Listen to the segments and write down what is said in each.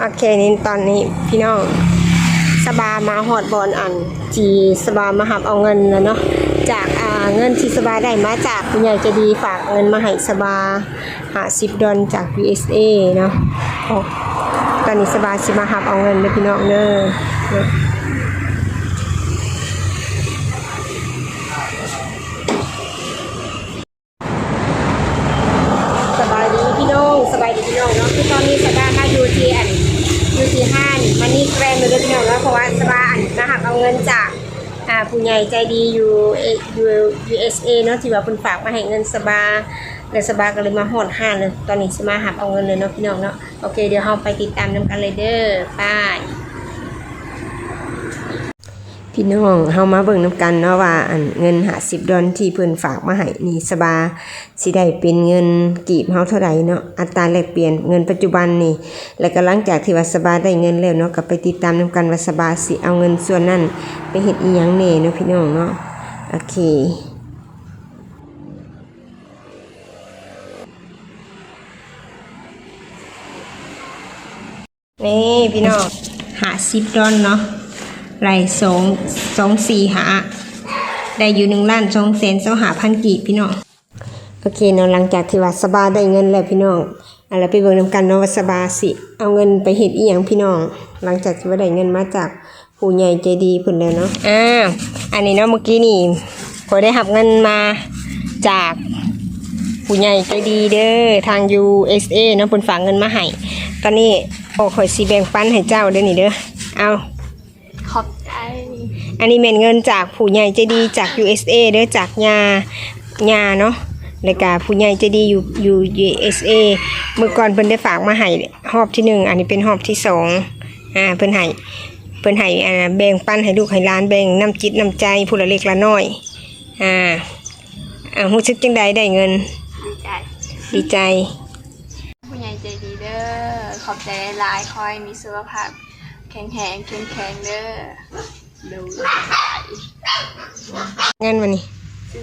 โอเคนี่ตอนนี้พี่น้องสบามาหอดบอลอันจีสบามาหับเอาเงินแล้วเนาะจากอ่าเงินที่สบาได้มาจากคุณยายจะดีฝากเงินมาให้สบาหาสิบดอลจาก USA เนาะตอนนี้สบาสิมาหับเอาเงินเลยพี่น้องเนอเนาะสบายดีพี่น้องสบายดีพี่น้องเนาะคือตอนนี้สบามาอยู่ที่อันอยู่ที่ห้านมันนี่แกรนด์เลยเด้อพี่น้องเนาะเพราะว่าสบาอันมาหับเอาเงินจากอ่าผู้ให ญ่ใจดีอยู่ยู USA เนาะที่ว่าเพิ่นฝากมาให้เงินสบาแล้วสบาก็เลยมาหอดห้านเลยตอนนี้สมาหับเอาเงินเลยเนาะพี่น้องเนาะโอเคเดี๋ยวเราไปติดตามนํกันเลยเด้อไป้าย พี่น้องเฮามาเบิ่งนํกันเนาะว่าอันเงิน50ดอลที่เพิ่นฝากมาให้นี่สบาสิได้เป็นเงินกีบเฮาเท่าใดเนาะอัตราแลกเปลี่ยนเงินปัจจุบันนี่ แล้วก็หลังจากที่ว่าสบาได้เงินแล้วเนาะก็ไปติดตามนํกันว่าสบาสิเอาเงินส่วนนั้นไปเฮ็ดอีหยังแน่เนาะพี่น้องเนาะโอเคนี่พี่น้องหาสิบดอลเนาะ ไรสองสองสี่หาได้อยู่หนึ่งล้านสองแสนสองหาพันกีบพี่น้องโอเคเนาะหลังจากที่ว่าสบาได้เงินแล้วพี่น้องอะไรไปเบิ่งนำกันเนาะว่าสบาสิเอาเงินไปเฮ็ดอีหยังพี่น้อง หลังจากที่ว่าได้เงินมาจากผู้ใหญ่ใจดีเพิ่นแล้วเนาะอ่าอันนี้เนาะเมื่อกี้นี่พอได้รับเงินมาจากผู้ใหญ่ใจดีเด้อทาง USA เนาะเพิ่นฝากเงินมาให้ตอนนี้โอ้ข่อยสิแบ่งปันให้เจ้าเด้อนี่เด้อเอา อันนี้เป็นเงินจากผู้ใหญ่ใจดีจาก USA เด้อจากยาญาเนาะแล้วก็ผู้ใหญ่ใจดีอยู่อยู่ USA เมื่อก่อนเพิ่นได้ฝากมาให้รอบที่หนึ่งอันนี้เป็นรอบที่สองอ่าเพิ่นให้เพิ่นให้อ่าแบ่งปันให้ลูกให้หลานแบ่งน้ำจิตน้ำใจผู้ละเล็กละน้อยอ่าอ่ารู้สึกจังใดได้เงินดีใจดีใจ ผู้ใหญ่ใจดีเด้อขอบใจหลายคอยมีสุขภาพแข็งแรงเข้มแข็งเด้อ ดูสบายเงินวันนี้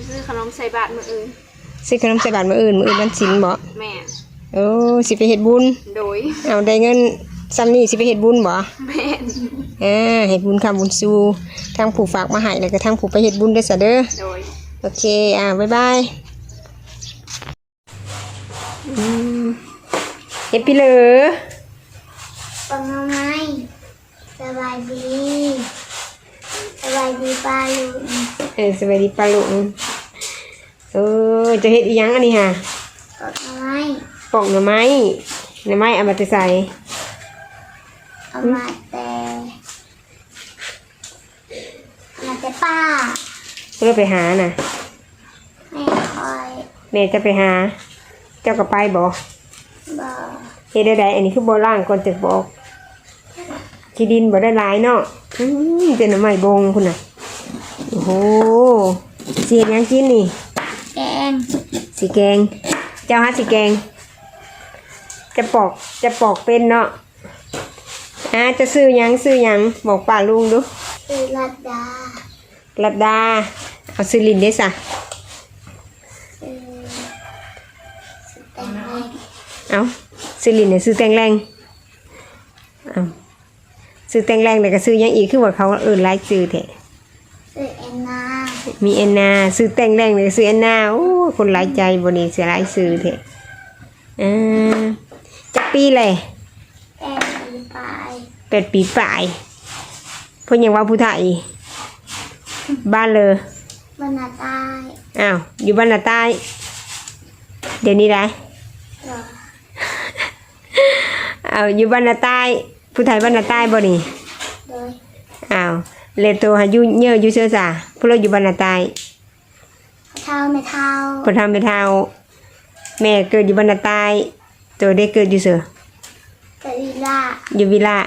ซื้อขนมใส่บาตรมื้ออื่นซื้อขนมใส่บาทมื้ออื่นมื้ออื่นวันศีลบ่แม่โอ้สิไปเฮ็ดบุญ โดยเอาได้เงินซ้ำนี่สิไปเฮ็ดบุญบ่แม่นอ่าเฮ็ดบุญคำบุญสู่ทางผู้ฝากมาให้แล้วก็ทางผู้ไปเฮ็ดบุญเด้อซะเด้อโดยโอเค อ่าบ๊ายบายอืมเฮ็ดพี่เหลือปังเอาไหมสบายดีสบายดีป้าลุงเออสวัสดีปาลุงเออจะเฮ็ดอีหยังอันนี้ฮะกดเอาไหมปอกหน่อไม้หน่อไม้เอามาแต่ใส่เอามาแต่เอามาแต่ป้าเพื่อไปหาน่ะแม่คอยแม่จะไปหา เจ้าก็ไปบ่บอกเฮ็ดได้ใดอันนี้คือบ่ล่างก่อนจะบอก ที่ดินบ่ได้หลายเนาะอืมเป็นหน่อไม้บงพุ่นน่ะ โอ้โหเสียดหยังกินนี่ แกงสีแกง เจ้าฮะสีแกง จะปอกจะปอกเป็นเนาะอ่าจะซื้อหยังซื้อหยังบอกป้าลุงดูคือลัดดารัดดา เอาซื้อลินได้สะคือสแตงแรงเอาซื้อลินเนี่ยซื้อแตงแรงเอา ซื้อแตงแรงแต่ก็ซื้อหยังอีกคือว่าเขาเอินไล่ซื้อแท้คือแอนนามีแอนนาซื้อแตงแรงเลยซื้อแอนนาโอ้คนหลายใจบนนี้เสียหลายซื้อแท้อ่าจะปีเลยแกงปีปลายเป็ดปีปลายเพิ่นยังว่าผู้ไทยบ้านเลยบรรณาใต้อ้าวอยู่บ้านนาใต้ เดี๋ยวนี้ได้หรออ้าวอยู่บ้านนาใต้ ผู้ไทยบ้านนาใต้บ่นี่โดยอ้าวเลโตหาอยู่เยอะอยู่เชื่อจ้าพวกเราอยู่บ้านนาใต้เท่าไม่เท่าคนทำไปเท่าแม่เกิดอยู่บ้านนาใต้ตัวได้เกิดอยู่เสือกะลีล่าอยู่วิลา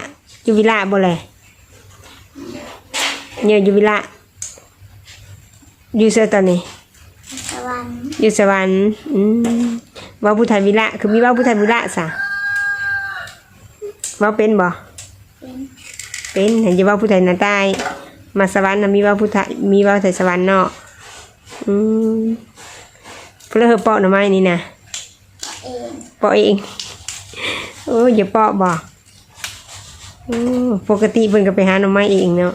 อยู่วิลาบ่เลยเยอะอยู่วิลาอยู่เสือตอนนี้สวรรค์อยู่สวรรค์อืมว่าผู้ไทยวิละคือมีว่าผู้ไทยวิละสะ ว่าเป็นบ่เป็นเป็นเห็นจะว่าผู้ไทยนาใต้มาสวรรค์นะมีว่าผู้ไทยมีว่าไทยสวรรค์เนาะอืมเพื่อเฮอเปาะหน่อไม้นี่นะตัวเองเปาะเองโอ้ยอย่าเปาะบ่อือปกติเพิ่นก็ไปหาหน่อไม้เองเนาะ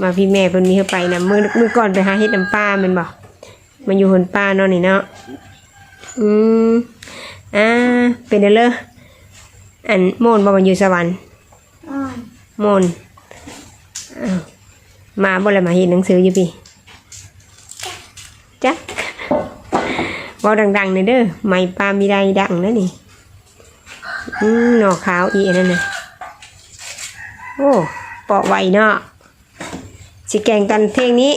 มาพี่แม่เพิ่นมีเฮาไปนะมื้อมื้อก่อนไปหาเฮ็ดน้ำปลาแม่นบ่มันอยู่หนป้าเนาะนี่เนาะอืมอ่าเป็นเด้อเลย อันโมนบ่มันอยู่สวรรค์อ่อนโมนอ้าวมาบ่เลยมาเห็นหนังสืออยู่พี่จักเว้าดังๆหน่อยเด้อไม่ปลามีได้ดังนะนี่อืมหน่อขาวอีอันนั่นน่ะโอ้ปอกไวเนาะสิแกงกันเที่ยงนี้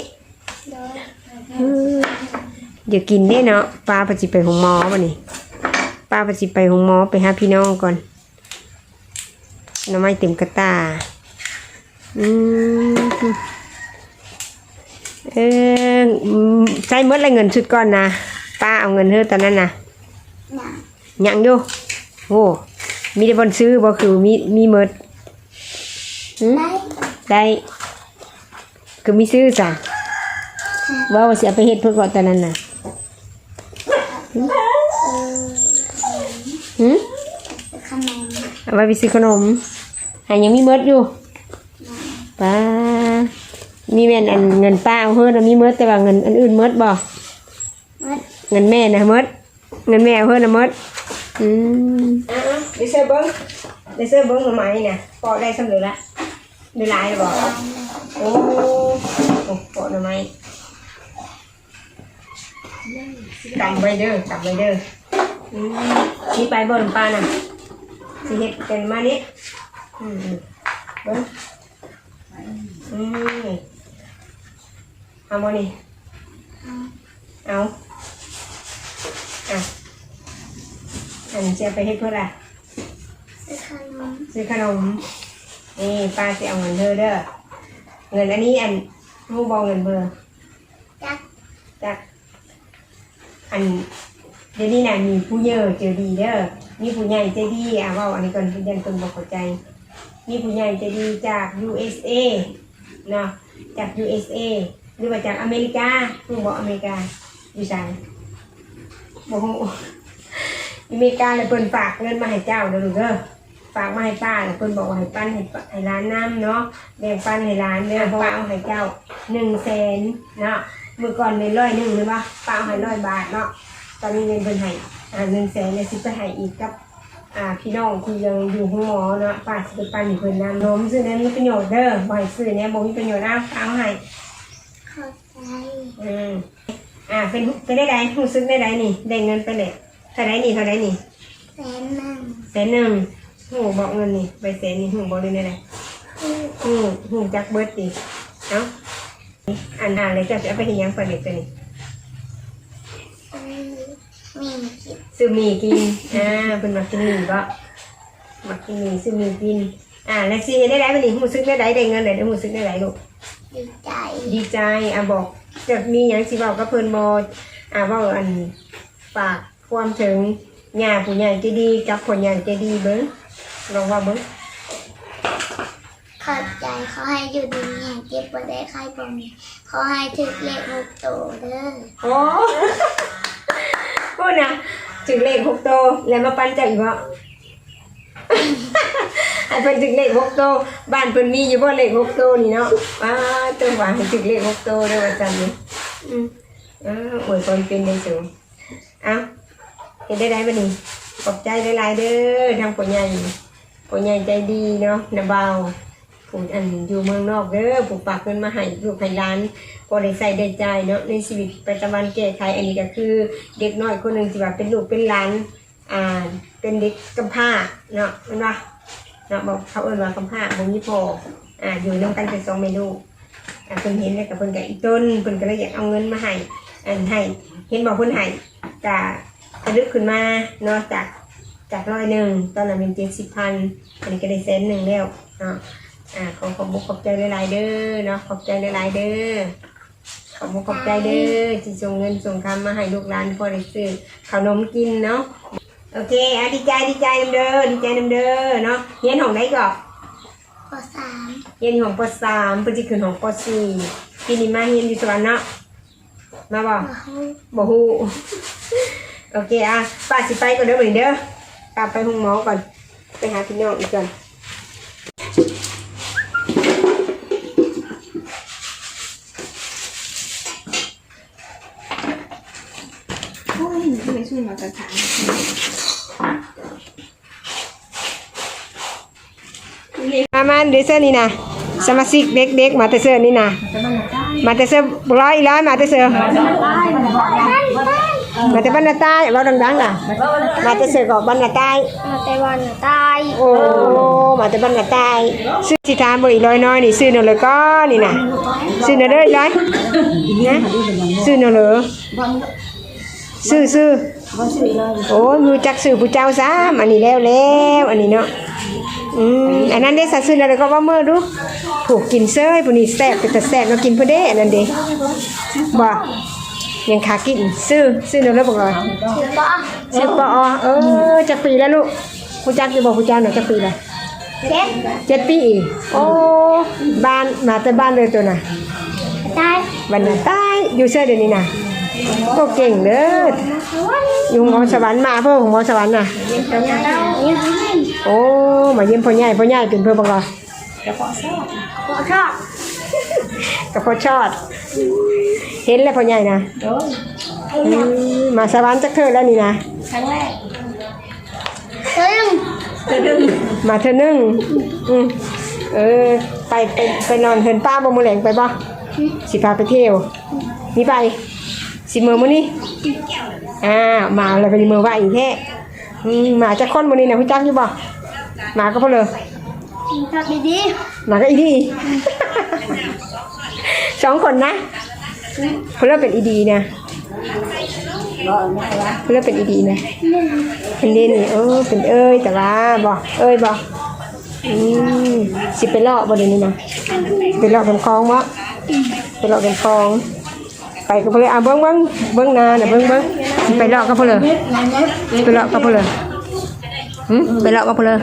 โดยอืมเดี๋ยวกินได้เนาะปลาปฏิไปหงหมอป่ะนี่ปลาปฏิไปหงหมอไปหาพี่น้องก่อน หน้ำไม้เต็มกระตาอืมเอออืมใช้หมดเลยเงินชุดก่อนนะป้าเอาเงินเธอตอนนั้นนะหนังยังอยู่โอ้มีแต่บนซื้อบ่คือมีมีเมดหืมได้ได้ คือมีซื้อจ้ะว่าว่าสิเอาไปเฮ็ดเพื่อก่อนตอนนั้นน่ะเออหืมขนมเอาไว้ไปซื้อขนม หายังมีเมดอยู่ป้ามีแม่นอันเงินป้าเอาเฮ็ดมีเมดแต่ว่าเงินอันอื่นเมดบ่มัดเงินแม่นะเมดเงินแม่เอาเฮ็ดน่ะเมดอืมอะๆได้เสื้อเบิ่งได้เสื้อเบิ่งหน่อไม้น่ะปอกได้สำเร็จละได้หลายแล้วบ่โอ้โอ้ปอกหน่อไม้กำไว้เด้อกำไว้เด้ออืมนี่ไปบ่หลวงป้าน่ะสิเฮ็ดกันมานี้ อืมเบิ่งอืมเอาบ่นี่เอาอะอันนี้จะไปให้เพื่อนอะซื้อขนมซื้อขนมนี่ป้าจะเอาเงินเธอเด้อเงินอันนี้อันรูบอกเงินเบอร์จักจากอันเดี๋ยวนี้นะมีผู้เยอะเจอดีเด้อมีผู้ใหญ่ใจดีอะว่าอันนี้ก่อนยันคนบอกเข้าใจ มีผู้ใหญ่ใจดีจาก USA เนาะจาก USA หรือว่าจากอเมริกาเพิ่งบอกอเมริกาอยู่จังบอกอเมริกาเลยเพิ่นฝากเงินมาให้เจ้าเด้อลูกเด้อฝากมาให้ป้าแล้วเพิ่นบอกว่าให้ปั้นให้ป้าให้ร้านน้ำเนาะแบ่งปั้นให้ร้านเด้อเพราะว่าเอาให้เจ้าหนึ่งแสนเนาะเมื่อก่อนเป็นร้อยหนึ่งหรือว่าป้าเอาให้ร้อยบาทเนาะตอนนี้เงินเพิ่นให้อ่าหนึ่งแสนเนี่ยสิไปให้อีกกับ อ่าพี่น้องที่ยังอยู่ห้องหมอเนาะป้าสิไปปั้นให้เพิ่นน้ำนมซึ่งนั้นมีประโยชน์เด้อบ่ให้ซื้อเนี่ยบ่มีประโยชน์นะป้าเอาให้เข้าใจอืมอ่าเป็นเป็นได้ไดรู้สึกได้ไดนี่ได้เงินไปเลยเท่าไรนี่เท่าไรนี่แสนหนึ่งแสนหนึ่งหูบอกเงินนี่ใบแสนนี่หูบอกเลยได้ไดคือหูหูจักเบิดดิเอ้าอันอ่านเลยจะเอาไปเห็นยังเปิดเด็กตัวนี้ซื้อ มีกินซื้อหมีกิน อ่าเป็นมากินหมีก็มากินหมีซื้อหมีกิน อ่าแล้วซีได้ไรบันนี้หูซึกได้ไรได้เงินได้หูซึกได้ไรลูก ดีใจดีใจ อะบอกจะมีหยังสิบอกกับเพิ่นบออ่าเว่าอันฝากความถึงญาผู้ใหญ่ใจดีกับคนใหญ่ใจดีเบิ้งลองว่าเบิ้งเข้าใจเขาให้อยู่ดีอย่างเก็บไว้ได้ใครบ่มีเขาให้ถึกเลขหกโตเด้อ โอ้ พูดนะถึงเลขหกโตแล้วมาปั้นจอีกวะให้เพิ่นถึงเลขหกโตบ้านเพิ่นมีอยู่บ่เลขหกโตนี่เนาะป้าตัวหวานให้ถึงเลขหกโตเด้อว่าจันนี่อืมอ่าอวยพรเป็นในสูงอ้าเห็นได้ได้บ่นี่ขอบใจหลายๆเด้อทางผู้ใหญ่ผู้ใหญ่ใจดีเนาะนะเบา ผูอันอยู่เมืองนอกเด้อผู้ฝากเงินมาให้ลูกให้หลานพอได้ใส่ได้ใจายเนาะในชีวิตประจำวันแก้ไขอันนี้ก็คือ เด็กน้อยคนหนึ่งที่ว่าเป็นลูกเป็นหลานอ่าเป็นเด็กกำพร้าเนาะเห็นปะเนาะบอกเขาเอิ้นว่ากำพร้าบ่มีพ่ออ่าอยู่นำกันเป็นสองเมนูอ่าเพิ่นเห็นแล้วกับเพิ่นก็อีต้นเพิ่นก็เลยอยากเอาเงินมาให้อันให้เห็นบอกเพิ่นให้ก็กระลึกขึ้นมาเนาะจากจากร้อยหนึ่งตอนนั้นเป็นเจ็ดสิบพันอันนี้ก็ได้แสนหนึ่งแล้วเนาะ อ่าขอขอบคุณขอบใจหลายๆเด้อเนาะขอบใจหลายๆเด้อขอบคุณขอบใจเด้อที่ส่งเงินส่งคำมาให้ลูกหลานพอได้ซื้อขนมกินเนาะโอเคอะดีใจดีใจนำเด้อดีใจนำเด้อเนาะเรียนของไหนก่อนปสามเรียนของปสามปฏิขึ้นของปสี่ปีนี้มาเรียนอยู่สวรรค์เนาะมาบอกมาฮู้บ่ฮู้โอเคอะป้าสิไปก่อนเด้อเหมือนเด้อกลับไปห้องหมอก่อนไปหาพี่น้องอีกก่อน ชื่อ มาตรฐานมามาเดยวเซอร์นี่นะสมาชิกเด็กๆมาแต่เซอร์นี่นะมาแต่เซอร์ร้อยอีร้อยมาแต่เซอร์มาแต่บ้านนาใต้เราดังๆน่ะ มาแต่เซอร์กับบ้านนาใต้ มาไต้หวันใต้ โอ้ มาแต่บ้านนาใต้ ซื้อสิทามบ่อีร้อยน้อยนี่ซื้อเนาะเลยก็นี่น่ะซื้อเนาะเด้ออีร้อยนะซื้อเนาะเลยซื้อซื้อ โอ้ยรู้จักซื้อผู้เจ้าซ้ำอันนี้แล้วแล้วอันนี้เนาะอืมอันนั้นได้สัตว์ซื้ออะไรก็ว่าเมื่อดูผูกกินเซ้ยผู้นี้แซ่บเป็นแต่แซ่บเรากินเพื่อเด้อันนั้นเด้บ่ยังขากินซื้อซื้อเนื้อแล้วบอกเลยถือปะซื้อปอเออจักปีแล้วลูกผู้จักจะบอกผู้เจ้าหน่อยจักปีแล้วเจ็ดเจ็ดปีอีกโอ้บ้านมาแต่บ้านเลยตัวน่ะใต้บ้านน่ะใต้อยู่เสื้อเดี๋ยวนี้น่ะ ก็เก่งเด้ออยู่หมอสวรรค์มาเพื่อของหมอสวรรค์น่ะนี่โอ้มาเยี่ยมพ่อใหญ่พ่อใหญ่เป็นเพื่อบอกเลยหัวชอบกับพ่อชอด เห็นแล้วพ่อใหญ่นะอืมมาสวรรค์จักเธอแล้วนี่นะตึงมาเธอหนึ่งอืมเออไปไปไปนอนเฮินป้าบ่มือแหลงไปบ่สิพาไปเที่ยวนี่ไป สิมือมื้อนี้อ่ามาแล้วก็สิมือว่าอีกแท้อืมมาจักคนมื้อนี้นะพี่จักอยู่บ่มาก็พอเลยชอบดีมาก็อีดีสองคนนะเพื่อนเป็นอีดีนะเพื่อนเป็นอีดีนะเป็นเล่นนี่เออเป็นเอ้ยแต่ว่าบอเอ้ยบออืมสิไปเลาะบ่เดี๋ยวนี้นะไปเลาะกันคลองวะไปเลาะกันคลอง ไปก็เพื่อนอะเบิ้งเบิ้งเบิ้งนาน่ะเบิ้งเบิ้งสิไปเลาะก็เพื่อนไปเลาะก็เพื่อนหืมไปเลาะก็เพื่อน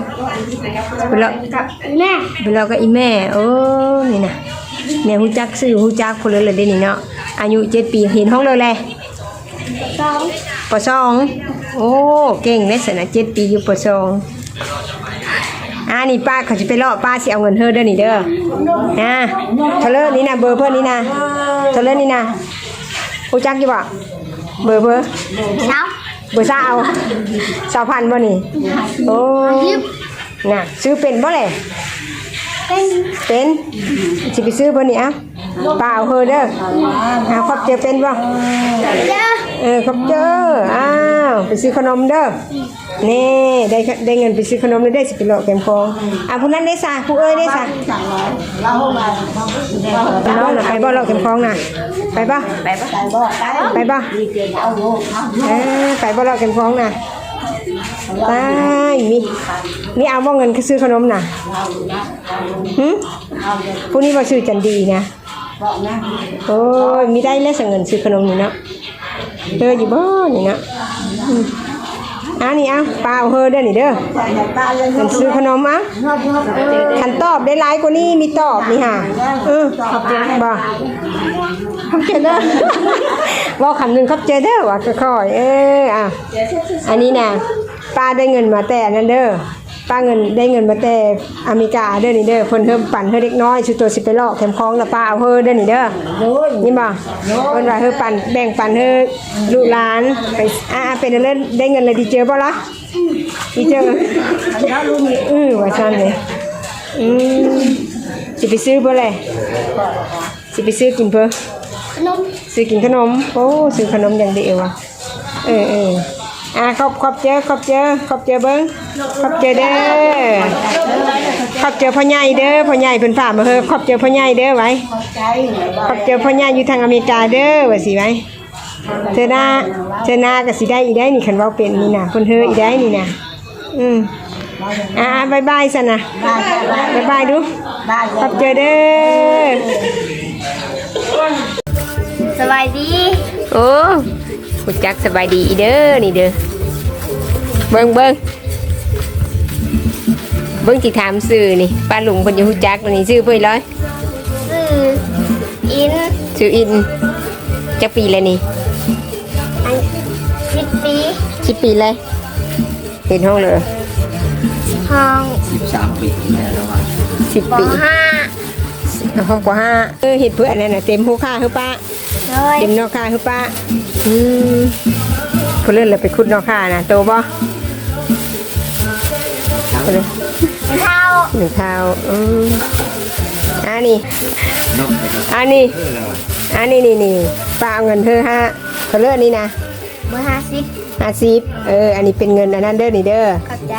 ไปเลาะๆแม่เวลาก็อีแม่โอ้นี่นะแม่ฮู้จักซื้อฮู้จักคนเลยเลยเด้นี่เนาะอายุเจ็ดปีเห็นห้องเลยแหละสองปสองโอ้เก่งเลยสนะเจ็ดปีอยู่ปสองอ่านี่ป้าเขาจะไปล่อป้าสิเอาเงินเธอเด้อนี่เด้อนะเทเลอร์นี่นะเบอร์เพื่อนนี่นะเทเลอร์นี่นะ ฮู้จักอยู่บ่เบอร์เบอร์สาวเบอร์สาวสาวพันบ่นี่โอ้น่ะซื้อเป็นบ่เลยเป็นเป็นสิไปซื้อบ่นี่อะเปล่าเฮอเด้อหาครอบเจอเป็นบ่เจอเออครอบเจออ้าว ไปซื้อขนมเด้อนี่ได้ได้เงินไปซื้อขนมแล้วได้สิไปหลแกมคองอะผู้นั้นได้ซะผู้เอ้ยได้ซะน้องน่ะไปบ่หลอกแกมคองน่ะไปบ่ไปบ่ไปบ่เออไปบ่หลอกแกมคองน่ะตายมีมีเอาบ่เงินซื้อขนมน่ะหึผู้นี้บ่ซื้อจันดีนะโอ้ยมีได้แล้วสั่งเงินซื้อขนมนี่เนาะ เธออยู่บ้านนี่นะอืมอ่านี่เอาปลาเอาเฮอเด้อนี่เด้อมันซื้อขนมอะขันตอบได้หลายกว่านี้มีตอบนี่ค่ะเออบ่ขอบใจเด้อบอกคำหนึ่งขอบใจเด้อว่าค่อยๆเอออะอันนี้น่ะป้าได้เงินมาแต่นั่นเด้อ ป้าเงินได้เงินมาแต่อเมริกาเด้อนี่เด้อเพิ่นเพิ่มปั่นเฮอเด็กน้อยชุดตัวสิไปลอกแคมคองแล้วป้าเอาเฮอเด้อนี่เด้อนี่บ่เพิ่นว่าเฮอปั่นแบ่งปั่นเฮอลูกหลานไปอ่าเป็นเรื่องได้เงินเลยดีเจอบ่ล่ะดีเจออือว่าซั่นเลยอืมสิไปซื้อบ่แลสิไปซื้อกินเพิ่นขนมซื้อกินขนมโอ้ซื้อขนมอย่างเดียวอะเออเออ อะขอบขอบเจอขอบเจอขอบเจอเบิ้งขอบเจอเด้อขอบเจอพ่อใหญ่เด้อพ่อใหญ่เพิ่นฝากมาเฮอขอบเจอพ่อใหญ่เด้อไว้ขอบเจอพ่อใหญ่อยู่ทางอเมริกาเด้อว่าสิไว้เธอหน้าเธอหน้าก็สิได้อีได้นี่คันเว้าเป็นนี่น่ะเพิ่นเฮออีได้นี่น่ะอืมอ่าบายบายซะนะบายบายดูขอบเจอเด้อสบายดีโอ้ หูจักสบายดีอีเด้อนี่เด้อเบิ่งเบิ่งเบิ่งที่ถามซื้อนี่ป้าลุงเพิ่นจะฮู้จักอันนี้ซื้อเพิ่นเลยสื่ออินซื้ออินจักปีแล้วนี่อันสิบปีสิบปีเลยเห็นห้องเลยห้องสิบสามปีแล้วอะสิบปปีห้าห้องกว่าห้าเออเห็ดเพื่อนนั่นน่ะเต็มหูค่าคือป้า เลยเต็มนอกค่าคือป้าอืมเพิ่นเล่นเลยไปขุดนอกค่านะโตบ่เพิ่นเลยเท้าหนึ่งเท้าอืมอันนี้นกไปกับอันนี้เออแล้วอะอันนี้นี่นี่ป้าเอาเงินเธอฮะเพิ่นเล่นนี่นะเบอร์ห้าสิบห้าสิบเออ อันนี้เป็นเงินอันนั้นเด้อนี่เด้อ ขอบใจ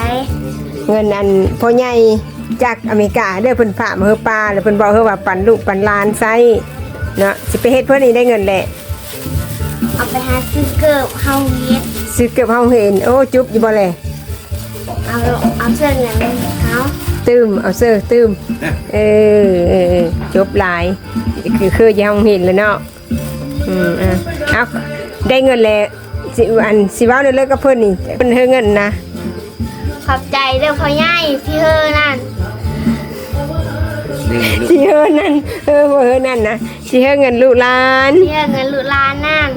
เงินอันพ่อใหญ่จากอเมริกาเด้อเพิ่นฝากมาเฮอปลาแล้วเพิ่นบอกเฮอว่าปันลูกปันหลานไซ เนาะสิไปเฮ็ดเพิ่นนี่ได้เงินแหละเอาไปหาซื้อเกิบเฮาเย็ดซื้อเก็บเฮาเห็นโอ้จุ๊บอยู่บ่แลเอาเอาเสื้อเงินเฮาตื้มเอาเสื้อตื้มเออเออเออจบหลายคือคือจะเฮาเห็นแล้วเนาะอืมอะเอาได้เงินแล้วสิอันสิเว้าได้เลยกับเพิ่นนี่เพิ่นเฮอเงินนะขอบใจเด้อพ่อใหญ่ที่เฮอนั่นเรื่องลูกสิเฮอนั่นเออบ่เฮอนั่นนะ สิเฮอเงินลูกหลานที่เฮอเงินลุลานนั่น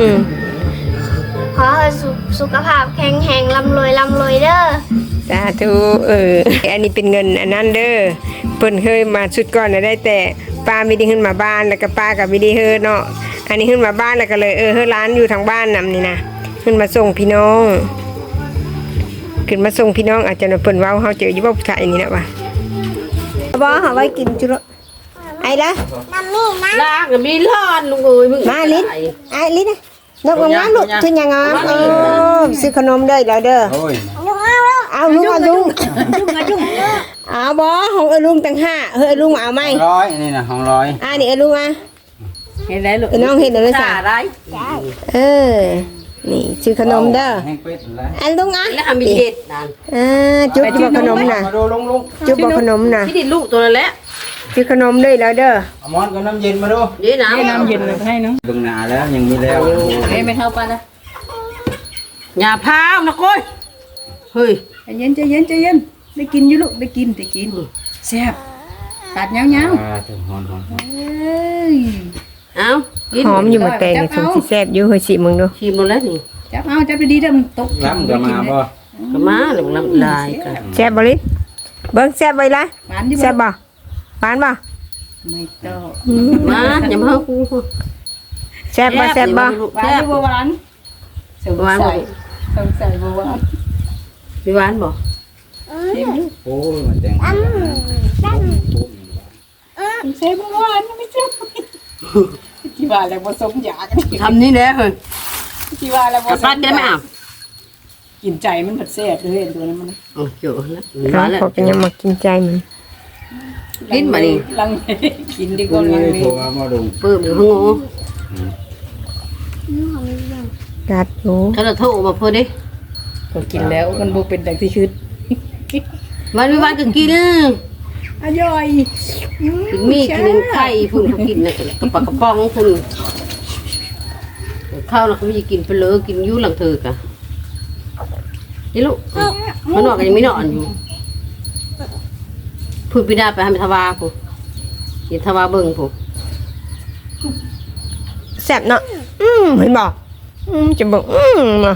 อืมขอให้สุสุขภาพแข็งแรงร่ำรวยร่ำรวยเด้อสาธุเออ อันนี้เป็นเงินอันนั้นเด้อเพิ่นเคยมาชุดก่อนน่ะได้แต่ป้าไม่ได้ขึ้นมาบ้านแล้วก็ป้ากับไม่ได้เฮอเนาะ อันนี้ขึ้นมาบ้านแล้วก็เลยเออเฮอร้านอยู่ทางบ้านนำนี่นะขึ้นมาส่งพี่น้อง ขึ้นมาส่งพี่น้องอาจจะเพิ่นเว้าเฮาเจออยู่บ่ผู้ชายนี่นะว่ะบ่เฮาไว้กินจุละ ไอ้ละน้ำนี่นะลากก็มีร้อนลุงเอ้ยมึงมาลิ้นไอ้ลิ้นนะนกงามๆลูกชุดยังงามเออซื้อขนมเด้อแล้วเด้อโอ้ยเอาลุงเอาลุงเอาบ่ของเออลุงตั้งห้าเฮ้ยลุงเอาไหมร้อยอันนี่นะของร้อยอ่านี่เออลุงอะ เห็นไหมลูกเออน้องเห็นเลยตาสาอะไรเออ นี่ซื้อขนมเด้อแห้งเป็ดแล้วอันลุงอะแล้วมีเห็ดนั่นอ่าจุ๊บบอกขนมน่ะมาดูลุงลุงจุ๊บบอกขนมน่ะ ที่ดินลูกตัวนั้นแหละ ซื้อขนมด้วยแล้วเด้อเอาหมอนกับน้ำเย็นมาดูเดี๋ยวน้ำน้ำเย็นเลยเบิ่งหน้าแล้วยังมีแล้วให้ไม่เท่าปานนะอย่าพาวนะก้อยเฮ้ยใจเย็นใจเย็นใจเย็นได้กินอยู่ลูกได้กินได้กินแซ่บตัดเงาเงาอ่าถึงหอนหอนหอนๆเอ้ยเอากินหอมอยู่มาแตงนี่สมสิแซ่บอยู่เฮ้ยสิมึงดูชิมหมดแล้วนี่จับเอาจับไปดีเด้อมันตกล้ำกับมาบ่ก็มาหลงลำลายกันแซ่บบ่ลิเบิ่งแซ่บไว้ละหวานอยู่แซ่บบ่ หวานบ่ไม่ต้องมาอย่ามาเฮากูแซ่บบ่แซ่บบ่หวานอยู่บ่หวานสงหวานสับ่ยสงสัยบ่หวานมีหวานบ่ชิมดูโอ้ยมันแตงสงสัยบ่หวานไม่ใช่ที่ว่าแล้วบ่สมอยากกันทำนี่แหละเฮ้ยที่ว่าแล้วบ่กระสปัดมได้ไหมอะกินใจมันผัดแซ่บเลยตัวนั้นมันโอ้เจ๋อแล้วหวานแล้วเขาก็ยังมากินใจมัน กินมานี่ลังกินดีกคุว่าณลังเลยเลโทรมาดูเพิ่มอยู่ข้างโง่กัดอยู่ถ้าเราโทรมาเพิ่นดิก็กินแล้วมันบ่เป็นดังที่คิดหวานไม่หวานก็กินอร่อยอืกินมีกินหนึ่งไข่พุ่นเขากินนะกระปะกระป๋องพุ่นข้าวเราก็ไม่ได้กินไปเลยกินอยุ่หลังเธอกะนี่ลูกมันนอนกันยังไม่นอนอยู่ พูดไปได้ไปทำทวาผู้ยินทวาเบิ่งผู้แซ่บเนาะอืมเห็นบ่อืมจะบอกอืมมา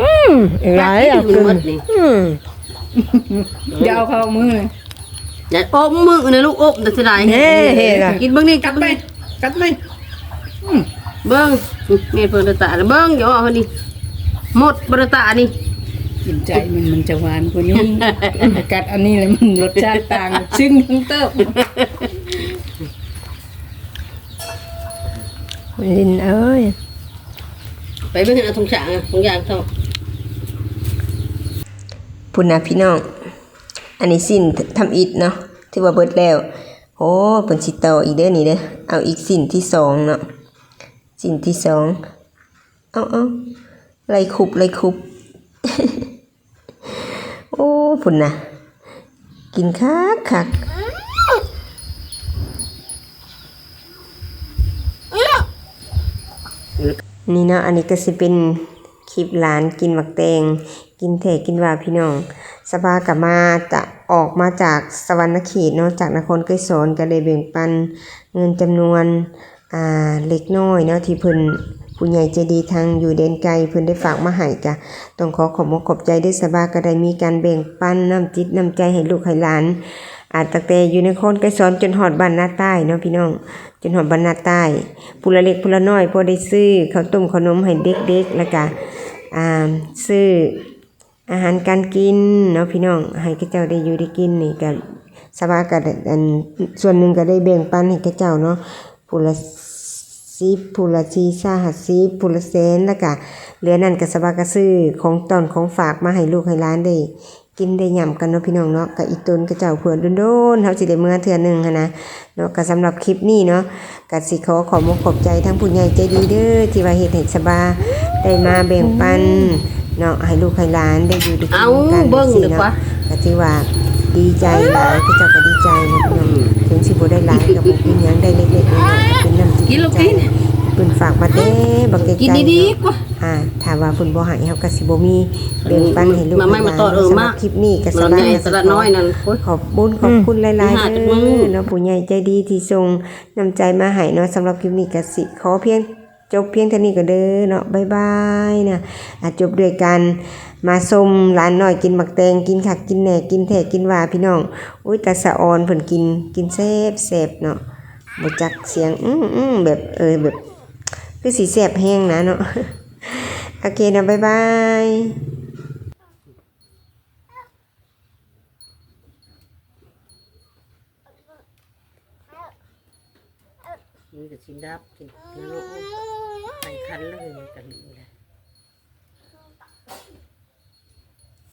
อืมหลายอะกินหมดนี่อืมอย่าเอาเข้ามือเลยอย่าอมมือนะลูกอบแต่เสียดายเฮ้เฮ้ล่ะกินเบิ่งนี่กักัดดไปเบิ่งกัดไปเบิ่งเมย์เพิ่นตาเบิ่งเดี๋ยวเอาคนนี้หมดบรตานี่ กินใจมันมันจะหวานกว่านี้ กัดอันนี้เลยมันรสชาติต่าง ซึ่งทั้งเติบลินเอ้ย ไปเบิ่งเอาถุงฉางถุงยางเท่าพุ่นนะพี่น้อง อันนี้สิ้นทำอิฐเนาะที่ว่าเบิดแล้ว โอ้เพิ่นสิต่ออีกเด้อนี่เด้อเอาอีกสิ้นที่สองเนาะสิ้นที่สองเอาเอาไล่คุบไล่คุบโอ้ พุ่นนะกินคักคักนี่เนาะอันนี้ก็สิเป็นคลิปหลานกินหมักแตง กินเถกินว่าพี่น้องสภากลับมาจะออกมาจากสวรรณเขตเนาะจากนครไกรสอนก็ได้แบ่งปันเงินจำนวนอ่าเล็กน้อยเนาะที่เพิ่น ผู้ใหญ่ใจดีทางอยู่เดนไกลเพิ่นได้ฝากมาให้กะต้องขอขอบคุณขอบใจด้วยสบายก็ได้มีการแบ่งปันน้ำจิตน้ำใจให้ลูกให้หลานอาจตั้งแต่อยู่ในครไกรสอนจนหอดบ้านหน้าใต้เนาะพี่น้อง จนหอดบรรณาใต้ผู้ละเล็กผู้ละน้อยพอได้ซื้อข้าวต้มขนมให้เด็กๆแล้วก็อ่าซื้ออาหารการกินเนาะพี่น้องให้เขาเจ้าได้อยู่ได้กินนี่ก็สบายก็ได้อันส่วนหนึ่งก็ได้แบ่งปันให้เขาเจ้าเนาะผู้ละ สิบผู้ละชีชาหัดสิบผู้ละแสนแล้วก็เหลือนั่นก็สบายก็ซื้อของตอนของฝากมาให้ลูกให้หล้านได้ กินได้ย่ำกันเนาะพี่น้องเนาะกับอีตนก็เจ้าเพื่อนโดนๆเฮาสิได้เมื่อเทื่อหนึงหั้นนะเนาะก็สำหรับคลิปนี้เนาะก็สิขอขอบมกขอบใจทั้งผู้ใหญ่ใจดีเด้อที่ว่าเฮ็ดให้สบายได้มาแบ่งปันเนาะให้ลูกให้หลานได้อยู่ได้กิเอานกันเบิ่งจัดีซี่กว่าเนาะก็ถือว่าดีใจหลายก็เจ้าก็ดีใจนะพี่น้องถึงสิบ่ได้หลายก็บ่เป็นหยังได้เล็กๆน้อยๆ ก็เป็นน้ำจิตกินลูกใจกินเพิ่นฝากมาเด้บักไกลๆกินดีๆกว่าอ่าถ้าว่าเพิ่นบ่ให้เฮาก็สิบ่มีแบ่งปันให้ลูกมาไม่มาต่อเออสำหมารับกคลิปนี้ก็สลัดใหญ่สลัดน้อยนั่นโอ้ยขอบบุญขอบคุณหลายๆหาจัเด้กมื้ออเนาะผู้ใหญ่ใจดีที่ส่งน้ำใจมาให้เนาะสำหรับคลิปนี้ก็สิขอเพียงจบเพียงเท่านี้ก็เด้อเนาะบ๊ายบายนะอะจบด้วยกันมาชมหลานน้อยกินบักแตงกินขักกินแหน่กินแท้กินหว่าพี่น้องอุ้ยตาสะออนเพิ่นกินกินแซ่บแซ่บเนาะ บจักเสียงอืมอืมแบบเออแบบคือสีแสบแห้งนะเนาะโอเคนะบ๊ายบาย